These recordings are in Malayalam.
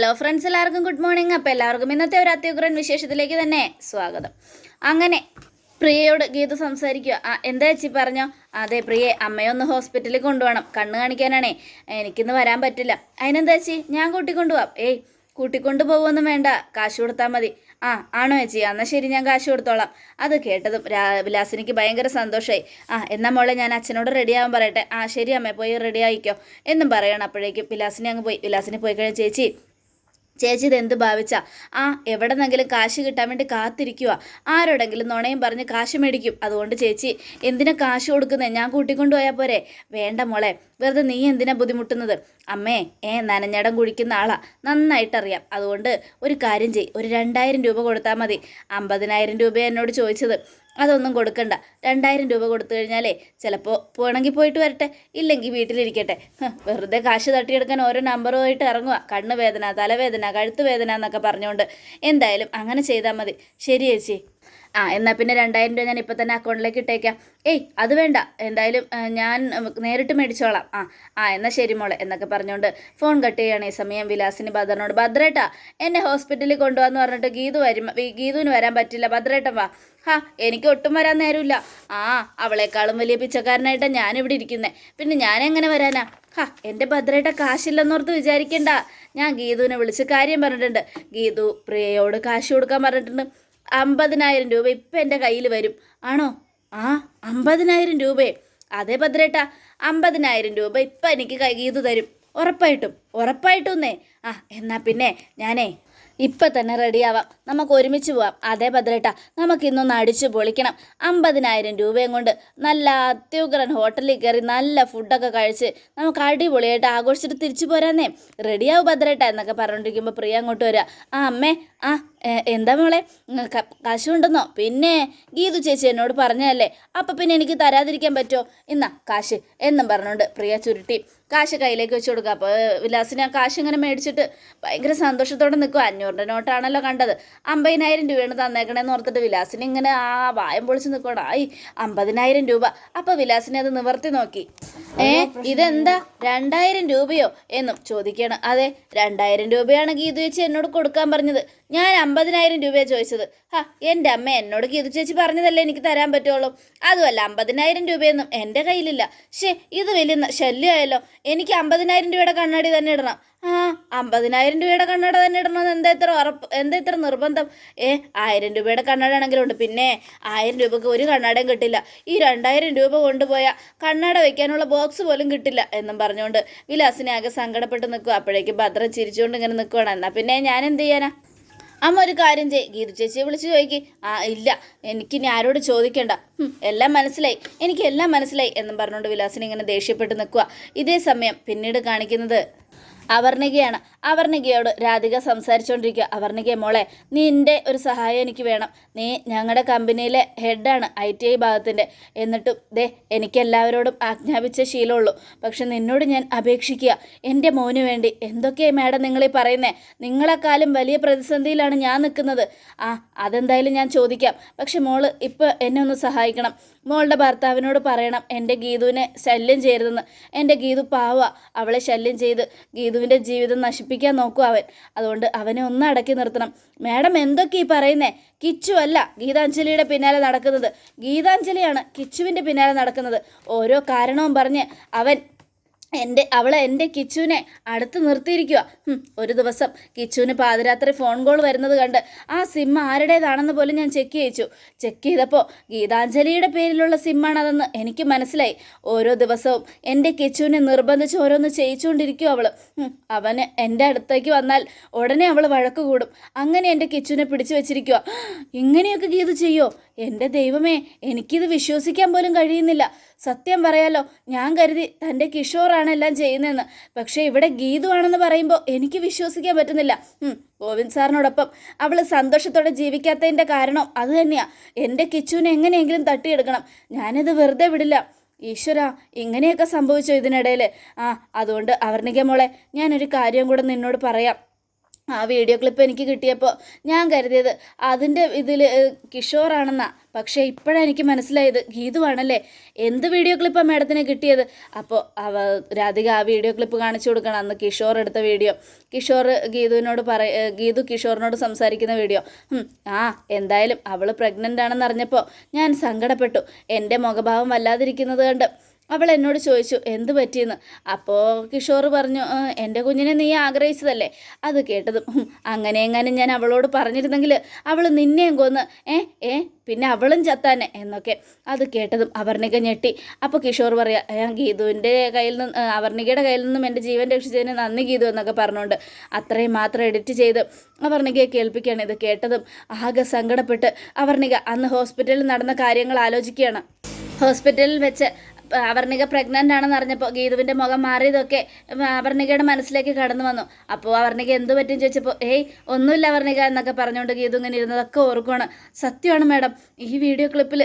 ഹലോ ഫ്രണ്ട്സ് എല്ലാവർക്കും ഗുഡ് മോർണിംഗ്. അപ്പോൾ എല്ലാവർക്കും ഇന്നത്തെ ഒരു അത്യുഗ്രൻ വിശേഷത്തിലേക്ക് തന്നെ സ്വാഗതം. അങ്ങനെ പ്രിയയോട് ഗീത സംസാരിക്കുക. എന്താ ചേച്ചി പറഞ്ഞോ? അതെ പ്രിയെ അമ്മയൊന്ന് ഹോസ്പിറ്റലിൽ കൊണ്ടുപോകണം. കണ്ണ് കാണിക്കാനാണേ. എനിക്കിന്ന് വരാൻ പറ്റില്ല. അതിനെന്താ ചേച്ചി? ഞാൻ കൂട്ടിക്കൊണ്ടുപോവാം. ഏയ് കൂട്ടിക്കൊണ്ടു പോകുമൊന്നും വേണ്ട. കാശ് കൊടുത്താൽ മതി. ആ ആണോ ചേച്ചി? എന്നാൽ ശരി ഞാൻ കാശ് കൊടുത്തോളാം. അത് കേട്ടതും രാ വിലാസിനിക്ക് ഭയങ്കര സന്തോഷമായി ആ എന്നാൽ മോളെ ഞാൻ അച്ഛനോട് റെഡി ആവാൻ പറയട്ടെ. ആ ശരി അമ്മേ പോയി റെഡി ആയിക്കോ. എന്നും പറയണം അപ്പോഴേക്കും. വിലാസിനി അങ്ങ് പോയി വിലാസിനി പോയി കഴിഞ്ഞാൽ ചേച്ചി ചേച്ചി ഇതെന്ത് ഭാവിച്ച? ആ എവിടെന്നെങ്കിലും കാശ് കിട്ടാൻ വേണ്ടി കാത്തിരിക്കുക ആരോടെങ്കിലും നുണയും പറഞ്ഞ് കാശ് മേടിക്കും. അതുകൊണ്ട് ചേച്ചി എന്തിനാ കാശ് കൊടുക്കുന്നത് ഞാൻ കൂട്ടിക്കൊണ്ടുപോയാൽ പോരെ. വേണ്ട മോളെ വെറുതെ നീ എന്തിനാ ബുദ്ധിമുട്ടുന്നത്? അമ്മേ ഏ നനഞ്ഞടം കുഴിക്കുന്ന ആളാ. നന്നായിട്ടറിയാം. അതുകൊണ്ട് ഒരു കാര്യം ചെയ് ഒരു രണ്ടായിരം രൂപ കൊടുത്താൽ മതി. അമ്പതിനായിരം രൂപ എന്നോട് ചോദിച്ചത്. അതൊന്നും കൊടുക്കണ്ട. രണ്ടായിരം രൂപ കൊടുത്തു കഴിഞ്ഞാലേ ചിലപ്പോൾ പോകണമെങ്കിൽ പോയിട്ട് വരട്ടെ ഇല്ലെങ്കിൽ വീട്ടിലിരിക്കട്ടെ. വെറുതെ കാശ് തട്ടിയെടുക്കാൻ ഓരോ നമ്പറുമായിട്ട് ഇറങ്ങുക കണ്ണ് വേദന തലവേദന കഴുത്ത് വേദന എന്നൊക്കെ പറഞ്ഞുകൊണ്ട്. എന്തായാലും അങ്ങനെ ചെയ്താൽ മതി. ശരി ചേച്ചി. ആ എന്നാൽ പിന്നെ രണ്ടായിരം രൂപ ഞാൻ ഇപ്പം തന്നെ അക്കൗണ്ടിലേക്ക് ഇട്ടേക്കാം. ഏയ് അത് വേണ്ട. എന്തായാലും ഞാൻ നേരിട്ട് മേടിച്ചോളാം. ആ ആ എന്നാൽ ശരി മോളെ എന്നൊക്കെ പറഞ്ഞുകൊണ്ട് ഫോൺ കട്ട് ചെയ്യുകയാണ് ഈ സമയം വിലാസിന് ഭദ്രനോട്. ഭദ്രേട്ടാ എന്നെ ഹോസ്പിറ്റലിൽ കൊണ്ടുപോകാന്ന് പറഞ്ഞിട്ട് ഗീതു വരും ഗീതുവിന് വരാൻ പറ്റില്ല. ഭദ്രേട്ടൻ വാ. ഹാ എനിക്ക് ഒട്ടും വരാൻ നേരമില്ല. ആ അവളെക്കാളും വലിയ പിച്ചക്കാരനായിട്ടാണ് ഞാനിവിടെ ഇരിക്കുന്നത് പിന്നെ ഞാൻ എങ്ങനെ വരാനാ? ഹാ എന്റെ ഭദ്രേട്ട കാശില്ലെന്നോർത്ത് വിചാരിക്കണ്ട. ഞാൻ ഗീതുവിനെ വിളിച്ച് കാര്യം പറഞ്ഞിട്ടുണ്ട്. ഗീതു പ്രിയയോട് കാശ് കൊടുക്കാൻ പറഞ്ഞിട്ടുണ്ട്. അമ്പതിനായിരം രൂപ ഇപ്പം എന്റെ കയ്യിൽ വരും. ആണോ? ആ അമ്പതിനായിരം രൂപയെ അതെ ഭദ്രേട്ട അമ്പതിനായിരം രൂപ ഇപ്പം എനിക്ക് കൈ ഗീതു തരും. ഉറപ്പായിട്ടും ഉറപ്പായിട്ടുന്നേ ആ എന്നാൽ പിന്നെ ഞാനേ ഇപ്പം തന്നെ റെഡിയാവാം. നമുക്ക് ഒരുമിച്ച് പോവാം. അതേ നമുക്ക് നമുക്കിന്നൊന്ന് അടിച്ചു പൊളിക്കണം. അമ്പതിനായിരം രൂപയും കൊണ്ട് നല്ല അത്യുഗ്രൻ ഹോട്ടലിൽ കയറി നല്ല ഫുഡൊക്കെ കഴിച്ച് നമുക്ക് അടിപൊളിയായിട്ട് ആഘോഷിച്ചിട്ട് തിരിച്ചു പോരാന്നേ. റെഡിയാവും ഭദ്രേട്ട എന്നൊക്കെ പറഞ്ഞുകൊണ്ടിരിക്കുമ്പോൾ പ്രിയ അങ്ങോട്ട് വരിക ആ അമ്മേ ആ എന്താ മോളെ? കാശുണ്ടെന്നോ പിന്നെ ഗീതു ചേച്ചി എന്നോട് പറഞ്ഞതല്ലേ. അപ്പം പിന്നെ എനിക്ക് തരാതിരിക്കാൻ പറ്റുമോ എന്നാ കാശ് എന്നും പറഞ്ഞുകൊണ്ട് പ്രിയ ചുരുട്ടി. കാശ് കയ്യിലേക്ക് വെച്ച് കൊടുക്കുക. അപ്പോൾ വിലാസിന് ആ കാശ് ഇങ്ങനെ മേടിച്ചിട്ട് ഭയങ്കര സന്തോഷത്തോടെ നിൽക്കും അഞ്ഞൂറിന്റെ നോട്ടാണല്ലോ കണ്ടത്. അമ്പതിനായിരം രൂപയാണ് തന്നേക്കണേന്ന് ഓർത്തിട്ട് വിലാസിന് ഇങ്ങനെ ആ വായം പൊളിച്ച് നിൽക്കണം ആയി അമ്പതിനായിരം രൂപ. അപ്പോൾ വിലാസിനെ അത് നിവർത്തി നോക്കി. ഏ ഇതെന്താ? രണ്ടായിരം രൂപയോ? എന്നും ചോദിക്കുകയാണ്. അതെ രണ്ടായിരം രൂപയാണ് ഗീതു ചേച്ചി എന്നോട് കൊടുക്കാൻ പറഞ്ഞത്. ഞാൻ അമ്പതിനായിരം രൂപയാണ് ചോദിച്ചത്. ഹാ എന്റെ അമ്മ എന്നോട് ഗീതു ചേച്ചി പറഞ്ഞതല്ലേ എനിക്ക് തരാൻ പറ്റുള്ളൂ. അതുമല്ല അമ്പതിനായിരം രൂപയൊന്നും എന്റെ കയ്യിലില്ല. ഷേ ഇത് വലിയ ശല്യമായല്ലോ. എനിക്ക് അമ്പതിനായിരം രൂപയുടെ കണ്ണാടി തന്നെ ഇടണം. ആ അമ്പതിനായിരം രൂപയുടെ കണ്ണാടി തന്നെ ഇടണമെന്ന് എന്താ ഇത്ര ഉറപ്പ് എന്താ ഇത്ര നിർബന്ധം? ഏ ആയിരം രൂപയുടെ കണ്ണാടി ആണെങ്കിലും ഉണ്ട്. പിന്നെ ആയിരം രൂപക്ക് ഒരു കണ്ണാടിയും കിട്ടില്ല. ഈ രണ്ടായിരം രൂപ കൊണ്ടുപോയ കണ്ണാട വയ്ക്കാനുള്ള ബോക്സ് പോലും കിട്ടില്ല എന്നും പറഞ്ഞുകൊണ്ട് വിലാസിനെ ആകെ സങ്കടപ്പെട്ട് നിൽക്കുക. അപ്പോഴേക്കും ഭദ്രം ചിരിച്ചുകൊണ്ട് ഇങ്ങനെ നിൽക്കുകയാണ് എന്നാൽ പിന്നെ ഞാൻ എന്ത് ചെയ്യാനാ? അമ്മ ഒരു കാര്യം ചെയ് ഗീതു ചേച്ചിയെ വിളിച്ച് ചോദിക്ക്. ആ ഇല്ല. എനിക്ക് ഇനി ആരോട് ചോദിക്കണ്ട. എല്ലാം മനസ്സിലായി. എനിക്ക് എല്ലാം മനസ്സിലായി എന്നും പറഞ്ഞുകൊണ്ട് വിലാസിനെ ഇങ്ങനെ ദേഷ്യപ്പെട്ട് നിൽക്കുക ഇതേ സമയം പിന്നീട് കാണിക്കുന്നത് അവർണികയാണ് അവർണികയോട് രാധിക സംസാരിച്ചുകൊണ്ടിരിക്കുക അവർണികയെ മോളെ നിന്റെ ഒരു സഹായം എനിക്ക് വേണം. നീ ഞങ്ങളുടെ കമ്പനിയിലെ ഹെഡാണ് ഐ ടി ഐ ഭാഗത്തിന്റെ. എന്നിട്ടും ദേ എനിക്ക് എല്ലാവരോടും ആജ്ഞാപിച്ച ശീലമുള്ളൂ. പക്ഷെ നിന്നോട് ഞാൻ അപേക്ഷിക്കുക. എന്റെ മോന് വേണ്ടി. എന്തൊക്കെയാണ് മാഡം നിങ്ങളീ പറയുന്നേ? നിങ്ങളെക്കാളും വലിയ പ്രതിസന്ധിയിലാണ് ഞാൻ നിൽക്കുന്നത്. ആ അതെന്തായാലും ഞാൻ ചോദിക്കാം. പക്ഷെ മോൾ ഇപ്പോൾ എന്നെ ഒന്ന് സഹായിക്കണം. മോളുടെ ഭർത്താവിനോട് പറയണം. എന്റെ ഗീതുവിനെ ശല്യം ചെയ്യരുതെന്ന്. എന്റെ ഗീതു പാവ. അവളെ ശല്യം ചെയ്ത് ഗീതുവിന്റെ ജീവിതം നശിപ്പിക്കാൻ നോക്കും അവൻ. അതുകൊണ്ട് അവനെ ഒന്ന് അടക്കി നിർത്തണം. മാഡം എന്തൊക്കെ ഈ പറയുന്നേ? കിച്ചു അല്ല ഗീതാഞ്ജലിയുടെ പിന്നാലെ നടക്കുന്നത്. ഗീതാഞ്ജലിയാണ് കിച്ചുവിന്റെ പിന്നാലെ നടക്കുന്നത്. ഓരോ കാരണവും പറഞ്ഞ് അവൻ എന്റെ അവൾ എന്റെ കിച്ചുവിനെ അടുത്ത് നിർത്തിയിരിക്കുക ഒരു ദിവസം കിച്ചുവിന് പാതിരാത്രി ഫോൺ കോൾ വരുന്നത് കണ്ട് ആ സിം ആരുടേതാണെന്ന് പോലും ഞാൻ ചെക്ക് ചെയ്യിച്ചു. ചെക്ക് ചെയ്തപ്പോൾ ഗീതാഞ്ജലിയുടെ പേരിലുള്ള സിമ്മാണതെന്ന് എനിക്ക് മനസ്സിലായി. ഓരോ ദിവസവും എന്റെ കിച്ചുവിനെ നിർബന്ധിച്ച് ഓരോന്ന് ചെയ്യിച്ചുകൊണ്ടിരിക്കും അവൾ അവന് എന്റെ അടുത്തേക്ക് വന്നാൽ ഉടനെ അവൾ വഴക്ക് കൂടും. അങ്ങനെ എന്റെ കിച്ചുവിനെ പിടിച്ചു വെച്ചിരിക്കുക ഇങ്ങനെയൊക്കെ ഗീത ചെയ്യോ? എന്റെ ദൈവമേ എനിക്കിത് വിശ്വസിക്കാൻ പോലും കഴിയുന്നില്ല. സത്യം പറയാലോ ഞാൻ കരുതി തന്റെ കിഷോറാണ് എല്ലാം ചെയ്യുന്നതെന്ന്. പക്ഷേ ഇവിടെ ഗീതു ആണെന്ന് പറയുമ്പോൾ എനിക്ക് വിശ്വസിക്കാൻ പറ്റുന്നില്ല. ഗോവിന്ദ് സാറിനോടൊപ്പം അവൾ സന്തോഷത്തോടെ ജീവിക്കാത്തതിന്റെ കാരണം അത് തന്നെയാണ് എന്റെ കിച്ചുവിനെ എങ്ങനെയെങ്കിലും തട്ടിയെടുക്കണം. ഞാനിത് വെറുതെ വിടില്ല. ഈശ്വര ഇങ്ങനെയൊക്കെ സംഭവിച്ചോ ഇതിനിടയിൽ ആ അതുകൊണ്ട് അവർണിക മോളെ ഞാനൊരു കാര്യം കൂടെ നിന്നോട് പറയാം. ആ വീഡിയോ ക്ലിപ്പ് എനിക്ക് കിട്ടിയപ്പോൾ ഞാൻ കരുതിയത് അതിന്റെ ഇതിൽ കിഷോറാണെന്നാ. പക്ഷേ ഇപ്പോഴാണ് എനിക്ക് മനസ്സിലായത് ഗീതുവാണല്ലേ. എന്ത് വീഡിയോ ക്ലിപ്പാണ് മാഡത്തിന് കിട്ടിയത്? അപ്പോൾ അവ രാധിക ആ വീഡിയോ ക്ലിപ്പ് കാണിച്ചു കൊടുക്കണം. അന്ന് കിഷോർ എടുത്ത വീഡിയോ കിഷോർ ഗീതുവിനോട് പറ ഗീതു കിഷോറിനോട് സംസാരിക്കുന്ന വീഡിയോ ആ എന്തായാലും അവൾ പ്രഗ്നന്റ് ആണെന്ന് അറിഞ്ഞപ്പോൾ ഞാൻ സങ്കടപ്പെട്ടു. എന്റെ മുഖഭാവം വല്ലാതിരിക്കുന്നത് കണ്ട് അവൾ എന്നോട് ചോദിച്ചു എന്ത് പറ്റിയെന്ന്? അപ്പോൾ കിഷോർ പറഞ്ഞു എന്റെ കുഞ്ഞിനെ നീ ആഗ്രഹിച്ചതല്ലേ? അത് കേട്ടതും "ഹും, അങ്ങനെ എങ്ങാനും ഞാൻ അവളോട് പറഞ്ഞിരുന്നെങ്കിൽ അവൾ നിന്നെയും കൊന്ന് ഏ ഏ പിന്നെ അവളും ചത്താനെ? എന്നൊക്കെ അത് കേട്ടതും അവർണിക ഞെട്ടി. അപ്പോൾ കിഷോർ പറയാ ഗീതുവിന്റെ കയ്യിൽ നിന്ന് അവർണികയുടെ കയ്യിൽ നിന്നും എന്റെ ജീവൻ രക്ഷിച്ചതിന് നന്ദി ഗീതു എന്നൊക്കെ പറഞ്ഞുകൊണ്ട് അത്രയും മാത്രം എഡിറ്റ് ചെയ്ത് അവർണികയെ കേൾപ്പിക്കുകയാണ് ഇത് കേട്ടതും. ആകെ സങ്കടപ്പെട്ട് അവർണിക അന്ന് ഹോസ്പിറ്റലിൽ നടന്ന കാര്യങ്ങൾ ആലോചിക്കുകയാണ്. ഹോസ്പിറ്റലിൽ വെച്ച് അവർണിക പ്രഗ്നന്റ് ആണെന്ന് അറിഞ്ഞപ്പോൾ ഗീതുവിന്റെ മുഖം മാറിയതൊക്കെ അവർണികയുടെ മനസ്സിലേക്ക് കടന്നു വന്നു. അപ്പോൾ അവർണിക എന്ത് പറ്റും ചോദിച്ചപ്പോൾ ഏയ് ഒന്നുമില്ല അവർണിക എന്നൊക്കെ പറഞ്ഞുകൊണ്ട് ഗീതു ഇങ്ങനെ ഇരുന്നതൊക്കെ ഓർക്കുവാണ്. സത്യമാണ് മാഡം ഈ വീഡിയോ ക്ലിപ്പിൽ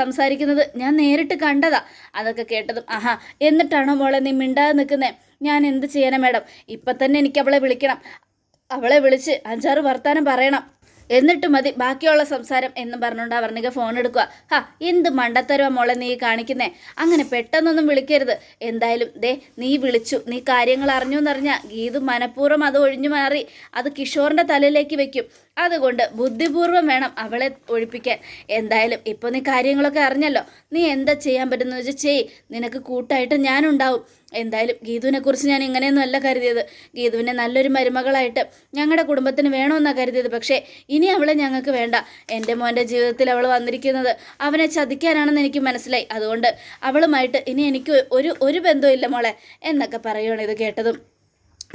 സംസാരിക്കുന്നത് ഞാൻ നേരിട്ട് കണ്ടതാ. അതൊക്കെ കേട്ടതും ആഹാ എന്നിട്ടാണോ മോളെ നീ മിണ്ടാതെ നിൽക്കുന്നേ ഞാൻ എന്ത് ചെയ്യാനാ മാഡം? ഇപ്പം തന്നെ എനിക്ക് അവളെ വിളിക്കണം. അവളെ വിളിച്ച് അഞ്ചാറ് വർത്താനം പറയണം. എന്നിട്ട് മതി ബാക്കിയുള്ള സംസാരം എന്നും പറഞ്ഞുകൊണ്ട് അവർണിക ഫോൺ എടുക്കുക ഹാ എന്ത് മണ്ടത്തരവാ മോളെ നീ കാണിക്കുന്നേ? അങ്ങനെ പെട്ടെന്നൊന്നും വിളിക്കരുത്. എന്തായാലും ദേ നീ വിളിച്ചു. നീ കാര്യങ്ങൾ അറിഞ്ഞു എന്നറിഞ്ഞ ഗീതു മനഃപൂർവം അത് ഒഴിഞ്ഞു മാറി. അത് കിഷോറിന്റെ തലയിലേക്ക് വെക്കും. അതുകൊണ്ട് ബുദ്ധിപൂർവം വേണം അവളെ ഒഴിപ്പിക്കാൻ. എന്തായാലും ഇപ്പോൾ നീ കാര്യങ്ങളൊക്കെ അറിഞ്ഞല്ലോ. നീ എന്താ ചെയ്യാൻ പറ്റുന്നത് വെച്ചാൽ ചെയ് നിനക്ക് കൂട്ടായിട്ട് ഞാനുണ്ടാവും. എന്തായാലും ഗീതുവിനെക്കുറിച്ച് ഞാൻ ഇങ്ങനെയൊന്നും അല്ല കരുതിയത്. ഗീതുവിനെ നല്ലൊരു മരുമകളായിട്ട് ഞങ്ങളുടെ കുടുംബത്തിന് വേണമെന്നാണ് കരുതിയത്. പക്ഷേ ഇനി അവളെ ഞങ്ങൾക്ക് വേണ്ട. എന്റെ മോന്റെ ജീവിതത്തിൽ അവൾ വന്നിരിക്കുന്നത് അവനെ ചതിക്കാനാണെന്ന് എനിക്ക് മനസ്സിലായി. അതുകൊണ്ട് അവളുമായിട്ട് ഇനി എനിക്ക് ഒരു ഒരു ബന്ധവും ഇല്ല മോളെ. എന്നൊക്കെ പറയുകയാണ് ഇത് കേട്ടതും.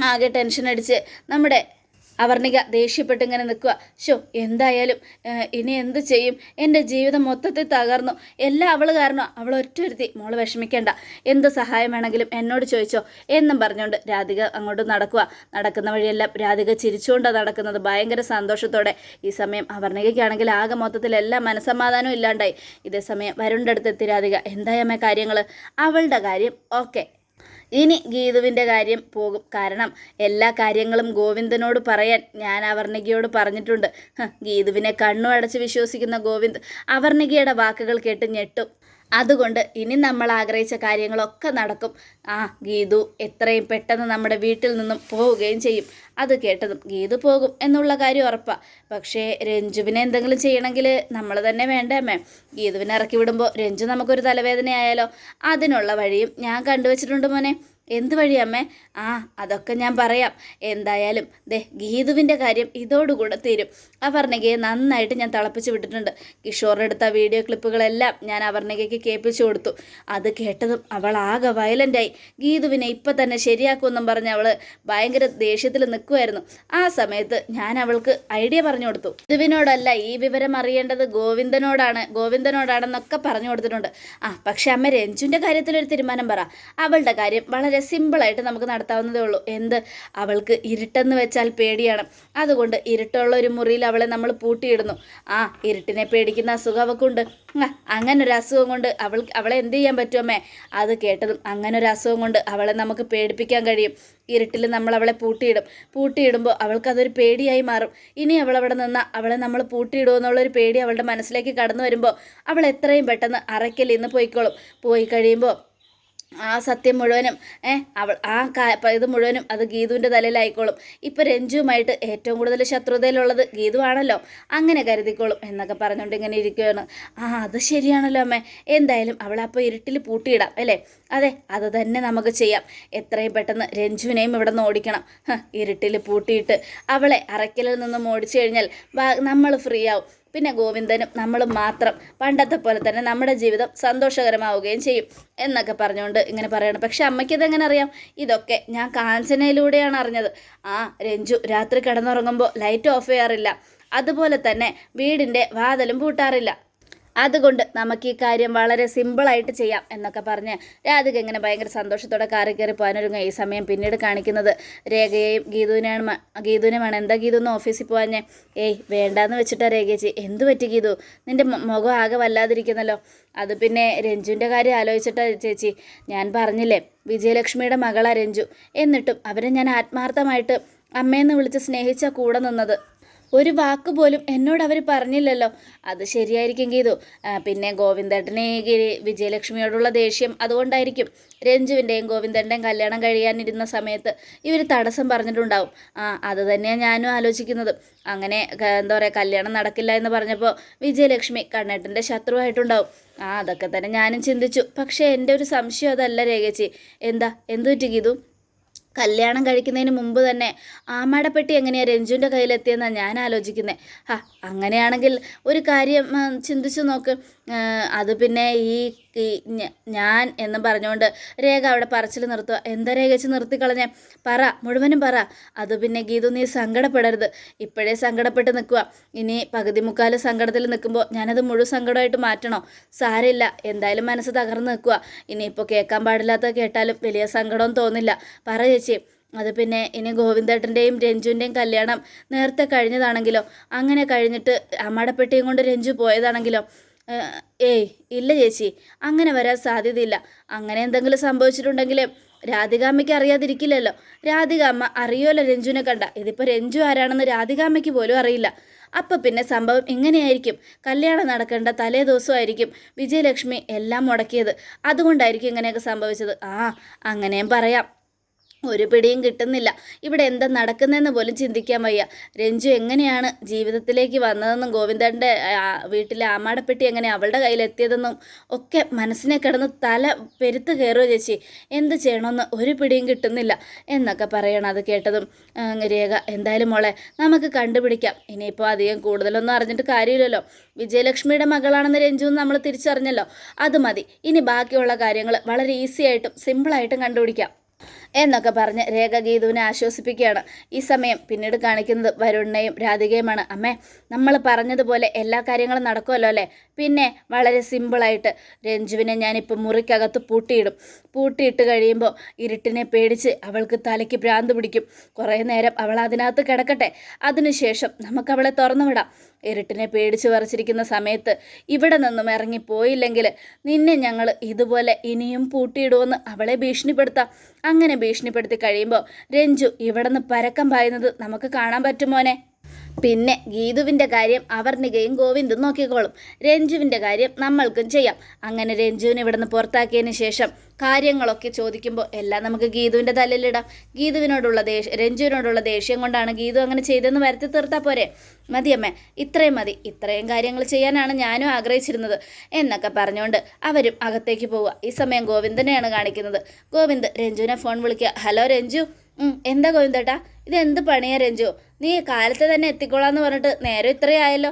ആകെ ടെൻഷൻ അടിച്ച് നമ്മുടെ അവർണിക ദേഷ്യപ്പെട്ട് ഇങ്ങനെ നിൽക്കുക. ഷോ എന്തായാലും ഇനി എന്ത് ചെയ്യും? എന്റെ ജീവിതം മൊത്തത്തിൽ തകർന്നു. എല്ലാം അവൾ കാരണം. അവൾ ഒറ്റൊരുത്തി. മോൾ വിഷമിക്കേണ്ട. എന്ത് സഹായം വേണമെങ്കിലും എന്നോട് ചോദിച്ചോ. എന്നും പറഞ്ഞുകൊണ്ട് രാധിക അങ്ങോട്ട് നടക്കുക. നടക്കുന്ന വഴിയെല്ലാം രാധിക ചിരിച്ചുകൊണ്ടാണ് നടക്കുന്നത്. ഭയങ്കര സന്തോഷത്തോടെ. ഈ സമയം അവർണികയ്ക്കാണെങ്കിൽ ആകെ മൊത്തത്തിൽ എല്ലാ മനസമാധാനവും ഇല്ലാണ്ടായി. ഇതേ സമയം വരുണ്ടടുത്തെത്തി രാധിക. എന്തായാലും കാര്യങ്ങൾ അവളുടെ കാര്യം ഓക്കെ. ഇനി ഗീതുവിന്റെ കാര്യം പോകും. കാരണം എല്ലാ കാര്യങ്ങളും ഗോവിന്ദനോട് പറയാൻ ഞാൻ അവർണികയോട് പറഞ്ഞിട്ടുണ്ട്. ഗീതുവിനെ കണ്ണു അടച്ച് വിശ്വസിക്കുന്ന ഗോവിന്ദ് അവർണികയുടെ വാക്കുകൾ കേട്ട് ഞെട്ടും. അതുകൊണ്ട് ഇനി നമ്മൾ ആഗ്രഹിച്ച കാര്യങ്ങളൊക്കെ നടക്കും. ആ ഗീതു എത്രയും പെട്ടെന്ന് നമ്മുടെ വീട്ടിൽ നിന്നും പോവുകയും ചെയ്യും. അത് കേട്ടതും ഗീതു പോകും എന്നുള്ള കാര്യം ഉറപ്പാണ് പക്ഷേ രഞ്ജുവിനെ എന്തെങ്കിലും ചെയ്യണമെങ്കിൽ നമ്മൾ തന്നെ വേണ്ടേ അമ്മേ. ഗീതുവിനെ ഇറക്കി വിടുമ്പോൾ രഞ്ജു നമുക്കൊരു തലവേദനയായാലോ? അതിനുള്ള വഴിയും ഞാൻ കണ്ടുവച്ചിട്ടുണ്ട് മോനെ. എന്ത് വഴിയമ്മേ ആ അതൊക്കെ ഞാൻ പറയാം. എന്തായാലും ദേ ഗീതുവിന്റെ കാര്യം ഇതോടുകൂടെ തീരും. അവർണികയെ നന്നായിട്ട് ഞാൻ തിളപ്പിച്ച് വിട്ടിട്ടുണ്ട്. കിഷോറിന്റെ അടുത്ത വീഡിയോ ക്ലിപ്പുകളെല്ലാം ഞാൻ അവർണികയ്ക്ക് കേൾപ്പിച്ചു കൊടുത്തു. അത് കേട്ടതും അവൾ ആകെ വയലന്റായി ഗീതുവിനെ ഇപ്പം തന്നെ ശരിയാക്കുമെന്നും പറഞ്ഞ് അവൾ ഭയങ്കര ദേഷ്യത്തിൽ നിൽക്കുമായിരുന്നു ആ സമയത്ത് ഞാൻ അവൾക്ക് ഐഡിയ പറഞ്ഞു കൊടുത്തു. ഗീതുവിനോടല്ല ഈ വിവരം അറിയേണ്ടത് ഗോവിന്ദനോടാണ്. ഗോവിന്ദനോടാണെന്നൊക്കെ പറഞ്ഞു കൊടുത്തിട്ടുണ്ട്. ആ പക്ഷെ അമ്മ രഞ്ജുവിന്റെ കാര്യത്തിലൊരു തീരുമാനം പറ. അവളുടെ കാര്യം വളരെ സിമ്പിളായിട്ട് നമുക്ക് നടത്താവുന്നതേ ഉള്ളൂ. എന്ത്? അവൾക്ക് ഇരുട്ടെന്ന് വെച്ചാൽ പേടിയാണ്. അതുകൊണ്ട് ഇരുട്ടുള്ള ഒരു മുറിയിൽ അവളെ നമ്മൾ പൂട്ടിയിടുന്നു. ആ ഇരുട്ടിനെ പേടിക്കുന്ന അസുഖം അവൾക്കുണ്ട് അങ്ങനെ ഒരു അസുഖം കൊണ്ട് അവൾ അവളെ എന്ത് ചെയ്യാൻ പറ്റുമേ അത് കേട്ടതും അങ്ങനെ ഒരു അസുഖം കൊണ്ട് അവളെ നമുക്ക് പേടിപ്പിക്കാൻ കഴിയും. ഇരുട്ടിൽ നമ്മൾ അവളെ പൂട്ടിയിടും. പൂട്ടിയിടുമ്പോൾ അവൾക്കതൊരു പേടിയായി മാറും. ഇനി അവൾ അവിടെ നിന്നാൽ അവളെ നമ്മൾ പൂട്ടിയിടുമോ എന്നുള്ളൊരു പേടി അവളുടെ മനസ്സിലേക്ക് കടന്നു വരുമ്പോൾ അവൾ എത്രയും പെട്ടെന്ന് അറയ്ക്കൽ ഇന്ന് പോയിക്കോളും. പോയി കഴിയുമ്പോൾ ആ സത്യം മുഴുവനും ഏ അവൾ ആ ഇത് മുഴുവനും അത് ഗീതുവിന്റെ തലയിലായിക്കോളും. ഇപ്പം രഞ്ജുവുമായിട്ട് ഏറ്റവും കൂടുതൽ ശത്രുതയിലുള്ളത് ഗീതുവാണല്ലോ. അങ്ങനെ കരുതിക്കോളും എന്നൊക്കെ പറഞ്ഞുകൊണ്ട് ഇങ്ങനെ ഇരിക്കുകയാണ് ആ അത് ശരിയാണല്ലോ അമ്മേ. എന്തായാലും അവളെ അപ്പോൾ ഇരുട്ടിൽ പൂട്ടിയിടാം അല്ലേ? അതെ അത് തന്നെ നമുക്ക് ചെയ്യാം. എത്രയും പെട്ടെന്ന് രഞ്ജുവിനെയും ഇവിടെ നിന്ന് ഓടിക്കണം ഇരുട്ടിൽ പൂട്ടിയിട്ട് അവളെ അറയ്ക്കലിൽ നിന്നും ഓടിച്ചു കഴിഞ്ഞാൽ നമ്മൾ ഫ്രീ ആവും പിന്നെ ഗോവിന്ദനും നമ്മളും മാത്രം പണ്ടത്തെ പോലെ തന്നെ നമ്മുടെ ജീവിതം സന്തോഷകരമാവുകയും ചെയ്യും എന്നൊക്കെ പറഞ്ഞുകൊണ്ട് ഇങ്ങനെ പറയണം. പക്ഷെ അമ്മയ്ക്ക് ഇതെങ്ങനെ അറിയാം? ഇതൊക്കെ ഞാൻ കാഞ്ചനയിലൂടെയാണ് അറിഞ്ഞത്. ആ രഞ്ജു രാത്രി കിടന്നുറങ്ങുമ്പോൾ ലൈറ്റ് ഓഫ് ചെയ്യാറില്ല. അതുപോലെ തന്നെ വീടിന്റെ വാതിലും പൂട്ടാറില്ല. അതുകൊണ്ട് നമുക്ക് ഈ കാര്യം വളരെ സിമ്പിളായിട്ട് ചെയ്യാം എന്നൊക്കെ പറഞ്ഞ് രാധിക ഇങ്ങനെ ഭയങ്കര സന്തോഷത്തോടെ കാറി കയറി പോകാനൊരുങ്ങ ഈ സമയം പിന്നീട് കാണിക്കുന്നത് രേഖയെയും ഗീതുവിനെയാണ് ഗീതുവിനെയാണ്. എന്താ ഗീതു ഒന്ന് ഓഫീസിൽ പോകാഞ്ഞേ ഏയ് വേണ്ടാന്ന് വെച്ചിട്ടാ രേഖേച്ചി എന്ത് പറ്റി ഗീതു? നിന്റെ മുഖം ആകെ വല്ലാതിരിക്കുന്നല്ലോ. അത് പിന്നെ രഞ്ജുവിന്റെ കാര്യം ആലോചിച്ചിട്ടാ ചേച്ചി. ഞാൻ പറഞ്ഞില്ലേ വിജയലക്ഷ്മിയുടെ മകളാ രഞ്ജു. എന്നിട്ടും അവരെ ഞാൻ ആത്മാർത്ഥമായിട്ട് അമ്മയെന്ന് വിളിച്ച് സ്നേഹിച്ച കൂടെ നിന്നത്. ഒരു വാക്ക് പോലും എന്നോട് അവർ പറഞ്ഞില്ലല്ലോ. അത് ശരിയായിരിക്കും ഗീതു. പിന്നെ ഗോവിന്ദേട്ടനെ വിജയലക്ഷ്മിയോടുള്ള ദേഷ്യം അതുകൊണ്ടായിരിക്കും രഞ്ജുവിന്റെയും ഗോവിന്ദന്റെയും കല്യാണം കഴിയാനിരുന്ന സമയത്ത് ഇവർ തടസ്സം പറഞ്ഞിട്ടുണ്ടാവും. ആ അത് തന്നെയാണ് ഞാനും ആലോചിക്കുന്നത്. അങ്ങനെ എന്താ പറയുക കല്യാണം നടക്കില്ല എന്ന് പറഞ്ഞപ്പോൾ വിജയലക്ഷ്മി കണ്ണേട്ടന്റെ ശത്രുവായിട്ടുണ്ടാവും. ആ അതൊക്കെ തന്നെ ഞാനും ചിന്തിച്ചു. പക്ഷേ എന്റെ ഒരു സംശയം അതല്ല രേഖച്ചി. എന്താ? എന്തു പറ്റി ഗീതു? കല്യാണം കഴിക്കുന്നതിന് മുമ്പ് തന്നെ ആമാടപ്പെട്ടി എങ്ങനെയാണ് രഞ്ജുവിന്റെ കയ്യിലെത്തിയെന്നാണ് ഞാൻ ആലോചിക്കുന്നത് ആ അങ്ങനെയാണെങ്കിൽ ഒരു കാര്യം ചിന്തിച്ചു നോക്ക്. അത് പിന്നെ ഈ ഞാൻ എന്ന് പറഞ്ഞുകൊണ്ട് രേഖ അവിടെ പറച്ചിൽ നിർത്തുക എന്താ രേഖ വെച്ച് നിർത്തിക്കളഞ്ഞേ പറ മുഴുവനും പറ. അത് പിന്നെ ഗീതു നീ സങ്കടപ്പെടരുത്. ഇപ്പോഴേ സങ്കടപ്പെട്ട് നിൽക്കുക ഇനി പകുതി മുക്കാൽ സങ്കടത്തിൽ നിൽക്കുമ്പോൾ ഞാനത് മുഴുവൻ സങ്കടമായിട്ട് മാറ്റണോ? സാരമില്ല. എന്തായാലും മനസ്സ് തകർന്ന് നിൽക്കുക ഇനിയിപ്പോൾ കേൾക്കാൻ പാടില്ലാത്ത കേട്ടാലും വലിയ സങ്കടമൊന്നും തോന്നില്ല. പറ ചേച്ചി. അത് പിന്നെ ഇനി ഗോവിന്ദേട്ടന്റെയും രഞ്ജുവിന്റെയും കല്യാണം നേരത്തെ കഴിഞ്ഞതാണെങ്കിലോ? അങ്ങനെ കഴിഞ്ഞിട്ട് അമ്മടപ്പെട്ടിയും കൊണ്ട് രഞ്ജു പോയതാണെങ്കിലോ? ഏയ് ഇല്ല ചേച്ചി. അങ്ങനെ വരാൻ സാധ്യതയില്ല. അങ്ങനെ എന്തെങ്കിലും സംഭവിച്ചിട്ടുണ്ടെങ്കിൽ രാധികാമ്മയ്ക്ക് അറിയാതിരിക്കില്ലല്ലോ. രാധികാമ്മ അറിയുമല്ലോ രഞ്ജുവിനെ കണ്ട. ഇതിപ്പോൾ രഞ്ജു ആരാണെന്ന് രാധികാമ്മയ്ക്ക് പോലും അറിയില്ല. അപ്പം പിന്നെ സംഭവം ഇങ്ങനെയായിരിക്കും. കല്യാണം നടക്കേണ്ട തലേ ദിവസമായിരിക്കും വിജയലക്ഷ്മി എല്ലാം മുടക്കിയത്. അതുകൊണ്ടായിരിക്കും ഇങ്ങനെയൊക്കെ സംഭവിച്ചത്. ആ അങ്ങനെയും പറയാം. ഒരു പിടിയും കിട്ടുന്നില്ല. ഇവിടെ എന്താ നടക്കുന്നതെന്ന് പോലും ചിന്തിക്കാൻ വയ്യ. രഞ്ജു എങ്ങനെയാണ് ജീവിതത്തിലേക്ക് വന്നതെന്നും ഗോവിന്ദന്റെ വീട്ടിലെ ആമാടപ്പെട്ടി എങ്ങനെ അവളുടെ കയ്യിലെത്തിയതെന്നും ഒക്കെ മനസ്സിനെ കിടന്ന് തല പെരുത്ത് കയറുക ചേച്ചി. എന്ത് ചെയ്യണമെന്ന് ഒരു പിടിയും കിട്ടുന്നില്ല എന്നൊക്കെ പറയണം അത് കേട്ടതും. രേഖ എന്തായാലും മോളെ നമുക്ക് കണ്ടുപിടിക്കാം. ഇനിയിപ്പോൾ അധികം കൂടുതലൊന്നും അറിഞ്ഞിട്ട് കാര്യമില്ലല്ലോ. വിജയലക്ഷ്മിയുടെ മകളാണെന്ന് രഞ്ജു നമ്മൾ തിരിച്ചറിഞ്ഞല്ലോ. അത് മതി. ഇനി ബാക്കിയുള്ള കാര്യങ്ങൾ വളരെ ഈസി ആയിട്ടും സിമ്പിളായിട്ടും കണ്ടുപിടിക്കാം. എന്നൊക്കെ പറഞ്ഞ് രേഖ ഗീതുവിനെ ആശ്വസിപ്പിക്കുകയാണ്. ഈ സമയം പിന്നീട് കാണിക്കുന്നത് വരുണിനെയും രാധികയുമാണ്. അമ്മേ നമ്മൾ പറഞ്ഞതുപോലെ എല്ലാ കാര്യങ്ങളും നടക്കുമല്ലോ അല്ലേ? പിന്നെ വളരെ സിമ്പിളായിട്ട് രഞ്ജുവിനെ ഞാനിപ്പോൾ മുറിക്കകത്ത് പൂട്ടിയിടും. പൂട്ടിയിട്ട് കഴിയുമ്പോൾ ഇരുട്ടിനെ പേടിച്ച് അവൾക്ക് തലയ്ക്ക് ഭ്രാന്ത് പിടിക്കും. കുറേ നേരം അവൾ അതിനകത്ത് കിടക്കട്ടെ. അതിനുശേഷം നമുക്ക് അവളെ തുറന്നു വിടാം. ഇരുട്ടിനെ പേടിച്ച് വരച്ചിരിക്കുന്ന സമയത്ത് ഇവിടെ നിന്നും ഇറങ്ങിപ്പോയില്ലെങ്കിൽ നിന്നെ ഞങ്ങൾ ഇതുപോലെ ഇനിയും പൂട്ടിയിടുമെന്ന് അവളെ ഭീഷണിപ്പെടുത്താം. അങ്ങനെ ഭീഷണിപ്പെടുത്തി കഴിയുമ്പോൾ രഞ്ജു ഇവിടെ നിന്ന് പരക്കം പായുന്നത് നമുക്ക് കാണാൻ പറ്റുമോനെ പിന്നെ ഗീതുവിന്റെ കാര്യം അവർണികയും ഗോവിന്ദും നോക്കിക്കോളും. രഞ്ജുവിന്റെ കാര്യം നമ്മൾക്കും ചെയ്യാം. അങ്ങനെ രഞ്ജുവിനെ ഇവിടുന്ന് പുറത്താക്കിയതിന് ശേഷം കാര്യങ്ങളൊക്കെ ചോദിക്കുമ്പോൾ എല്ലാം നമുക്ക് ഗീതുവിന്റെ തലയിലിടാം ഗീതുവിനോടുള്ള ദേഷ്യം രഞ്ജുവിനോടുള്ള ദേഷ്യം കൊണ്ടാണ് ഗീതു അങ്ങനെ ചെയ്തതെന്ന് വരുത്തി തീർത്താൽ പോരെ. മതിയമ്മേ ഇത്രയും മതി. ഇത്രയും കാര്യങ്ങൾ ചെയ്യാനാണ് ഞാനും ആഗ്രഹിച്ചിരുന്നത് എന്നൊക്കെ പറഞ്ഞുകൊണ്ട് അവരും അകത്തേക്ക് പോവുക. ഈ സമയം ഗോവിന്ദനെയാണ് കാണിക്കുന്നത്. ഗോവിന്ദ് രഞ്ജുവിനെ ഫോൺ വിളിക്കുക. ഹലോ രഞ്ജു. എന്താ ഗോവിന്ദേട്ടാ? ഇത് എന്ത് പണിയാ രഞ്ജു? നീ കാലത്ത് തന്നെ എത്തിക്കോളാന്ന് പറഞ്ഞിട്ട് നേരം ഇത്രയായല്ലോ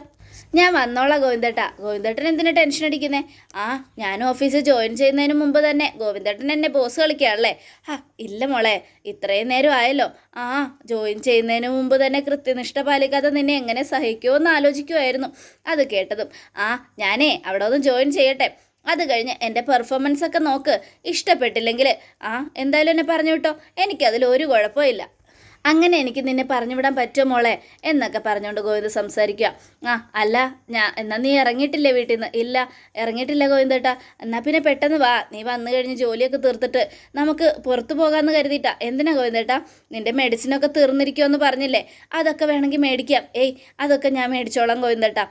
ഞാൻ വന്നോളാം ഗോവിന്ദേട്ടാ. ഗോവിന്ദേട്ടൻ എന്തിനാ ടെൻഷൻ അടിക്കുന്നേ? ആ ഞാനും ഓഫീസിൽ ജോയിൻ ചെയ്യുന്നതിന് മുമ്പ് തന്നെ ഗോവിന്ദേട്ടൻ എന്നെ ബോസ് കളിക്കുകയാണല്ലേ ആ ഇല്ല മോളെ ഇത്രയും നേരം ആയല്ലോ. ആ ജോയിൻ ചെയ്യുന്നതിന് മുമ്പ് തന്നെ കൃത്യനിഷ്ഠ പാലിക്കാതെ നിന്നെ എങ്ങനെ സഹിക്കുമോ എന്ന് ആലോചിക്കുമായിരുന്നു അത് കേട്ടതും ആ ഞാനേ അവിടെ ഒന്ന് ജോയിൻ ചെയ്യട്ടെ. അത് കഴിഞ്ഞ് എന്റെ പെർഫോമൻസ് ഒക്കെ നോക്ക്. ഇഷ്ടപ്പെട്ടില്ലെങ്കിൽ ആ എന്തായാലും എന്നെ പറഞ്ഞു വിട്ടോ. എനിക്കതിൽ ഒരു കുഴപ്പമില്ല അങ്ങനെ എനിക്ക് നിന്നെ പറഞ്ഞു വിടാൻ പറ്റുമോ മോളെ? എന്നൊക്കെ പറഞ്ഞുകൊണ്ട് ഗോവിന്ദ് സംസാരിക്കുക. ആ അല്ല ഞാൻ എന്നാ നീ ഇറങ്ങിയിട്ടില്ലേ വീട്ടിൽ നിന്ന്? ഇല്ല ഇറങ്ങിയിട്ടില്ല ഗോവിന്ദേട്ടാ എന്നാൽ പിന്നെ പെട്ടെന്ന് വാ. നീ വന്നു കഴിഞ്ഞ് ജോലിയൊക്കെ തീർത്തിട്ട് നമുക്ക് പുറത്തു പോകാമെന്ന് കരുതിയിട്ടാ. എന്തിനാ ഗോവിന്ദേട്ടാ നിന്റെ മെഡിസിനൊക്കെ തീർന്നിരിക്കുമെന്ന് പറഞ്ഞില്ലേ? അതൊക്കെ വേണമെങ്കിൽ മേടിക്കാം. ഏയ് അതൊക്കെ ഞാൻ മേടിച്ചോളാം ഗോവിന്ദേട്ടാ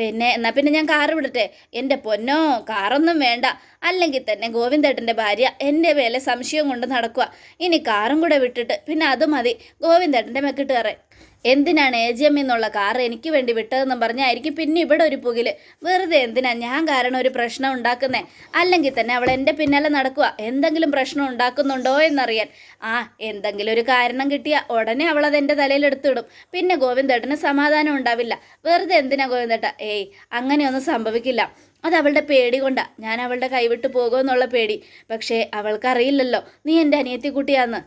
പിന്നെ എന്നാൽ പിന്നെ ഞാൻ കാറ് വിടട്ടെ? എന്റെ പൊന്നോ കാറൊന്നും വേണ്ട. അല്ലെങ്കിൽ തന്നെ ഗോവിന്ദേട്ടന്റെ ഭാര്യ എന്റെ മേലെ സംശയം കൊണ്ട് നടക്കുക. ഇനി കാറും കൂടെ വിട്ടിട്ട് പിന്നെ അത് മതി. ഗോവിന്ദേട്ടന്റെ മെക്കിട്ട് എന്തിനാണ് എ ജി എം എന്നുള്ള കാർ എനിക്ക് വേണ്ടി വിട്ടതെന്നും പറഞ്ഞായിരിക്കും പിന്നെ ഇവിടെ ഒരു പുകിൽ. വെറുതെ എന്തിനാ ഞാൻ കാരണം ഒരു പ്രശ്നം ഉണ്ടാക്കുന്നേ? അല്ലെങ്കിൽ തന്നെ അവൾ എന്റെ പിന്നാലെ നടക്കുക. എന്തെങ്കിലും പ്രശ്നം ഉണ്ടാക്കുന്നുണ്ടോ എന്നറിയാൻ. ആ എന്തെങ്കിലും ഒരു കാരണം കിട്ടിയാൽ ഉടനെ അവൾ അത് എന്റെ തലയിൽ എടുത്തിടും. പിന്നെ ഗോവിന്ദേട്ടന് സമാധാനം ഉണ്ടാവില്ല. വെറുതെ എന്തിനാ ഗോവിന്ദേട്ട? ഏയ് അങ്ങനെയൊന്നും സംഭവിക്കില്ല. അത് അവളുടെ പേടി കൊണ്ടാ. ഞാൻ അവളുടെ കൈവിട്ട് പോകുമെന്നുള്ള പേടി. പക്ഷേ അവൾക്കറിയില്ലല്ലോ. നീ എന്റെ അനിയത്തി കുട്ടിയാന്ന്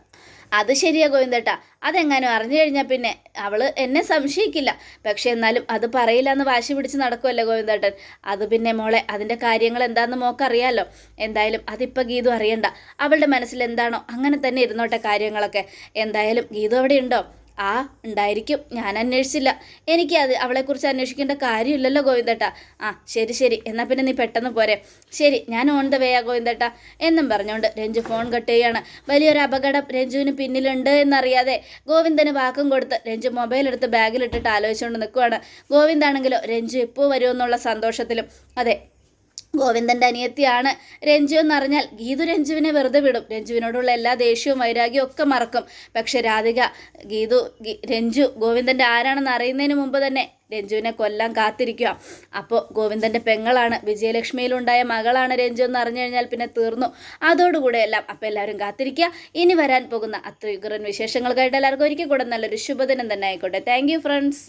അത് ശരിയാ ഗോവിന്ദേട്ടാ. അതെങ്ങാനും അറിഞ്ഞു കഴിഞ്ഞാൽ പിന്നെ അവൾ എന്നെ സംശയിക്കില്ല. പക്ഷെ എന്നാലും അത് പറയില്ല എന്ന് വാശി പിടിച്ച് നടക്കുമല്ലോ ഗോവിന്ദേട്ടൻ. അത് പിന്നെ മോളെ അതിന്റെ കാര്യങ്ങൾ എന്താണെന്ന് മോക്കറിയാലോ. എന്തായാലും അതിപ്പോൾ ഗീതു അറിയണ്ട. അവളുടെ മനസ്സിൽ എന്താണോ അങ്ങനെ തന്നെ ഇരുന്നോട്ടെ കാര്യങ്ങളൊക്കെ. എന്തായാലും ഗീതു അവിടെ ഉണ്ടോ? ആ ഉണ്ടായിരിക്കും. ഞാൻ അന്വേഷിച്ചില്ല. എനിക്ക് അത് അവളെക്കുറിച്ച് അന്വേഷിക്കേണ്ട കാര്യമില്ലല്ലോ ഗോവിന്ദേട്ട. ആ ശരി ശരി. എന്നാൽ പിന്നെ നീ പെട്ടെന്ന് പോരെ. ശരി ഞാൻ ഓൺ ദ വേ ആ ഗോവിന്ദേട്ട. എന്നും പറഞ്ഞുകൊണ്ട് രഞ്ജു ഫോൺ കട്ട് ചെയ്യാണ്. വലിയൊരു അപകടം രഞ്ജുവിന് പിന്നിലുണ്ട് എന്നറിയാതെ ഗോവിന്ദന് വാക്കും കൊടുത്ത് രഞ്ജു മൊബൈൽ എടുത്ത് ബാഗിലിട്ടിട്ട് ആലോചിച്ചുകൊണ്ട് നിൽക്കുവാണ് ഗോവിന്ദാണെങ്കിലോ രഞ്ജു എപ്പോൾ വരുമെന്നുള്ള സന്തോഷത്തിലും. അതെ ഗോവിന്ദന്റെ അനിയത്തിയാണ് രഞ്ജു എന്നറിഞ്ഞാൽ ഗീതു രഞ്ജുവിനെ വെറുതെ വിടും. രഞ്ജുവിനോടുള്ള എല്ലാ ദേഷ്യവും വൈരാഗ്യവും ഒക്കെ മറക്കും. പക്ഷെ രാധിക ഗീതു രഞ്ജു ഗോവിന്ദന്റെ ആരാണെന്ന് അറിയുന്നതിന് മുമ്പ് തന്നെ രഞ്ജുവിനെ കൊല്ലാൻ കാത്തിരിക്കുക. അപ്പോൾ ഗോവിന്ദന്റെ പെങ്ങളാണ് വിജയലക്ഷ്മിയിലുണ്ടായ മകളാണ് രഞ്ജു എന്ന് അറിഞ്ഞു കഴിഞ്ഞാൽ പിന്നെ തീർന്നു. അതോടുകൂടെ എല്ലാം അപ്പോൾ എല്ലാവരും കാത്തിരിക്കുക. ഇനി വരാൻ പോകുന്ന അത്യുഗ്രൻ വിശേഷങ്ങൾക്കായിട്ട് എല്ലാവർക്കും ഒരിക്കൽ കൂടെ നല്ലൊരു ശുഭദിനം തന്നെ ആയിക്കോട്ടെ. Thank friends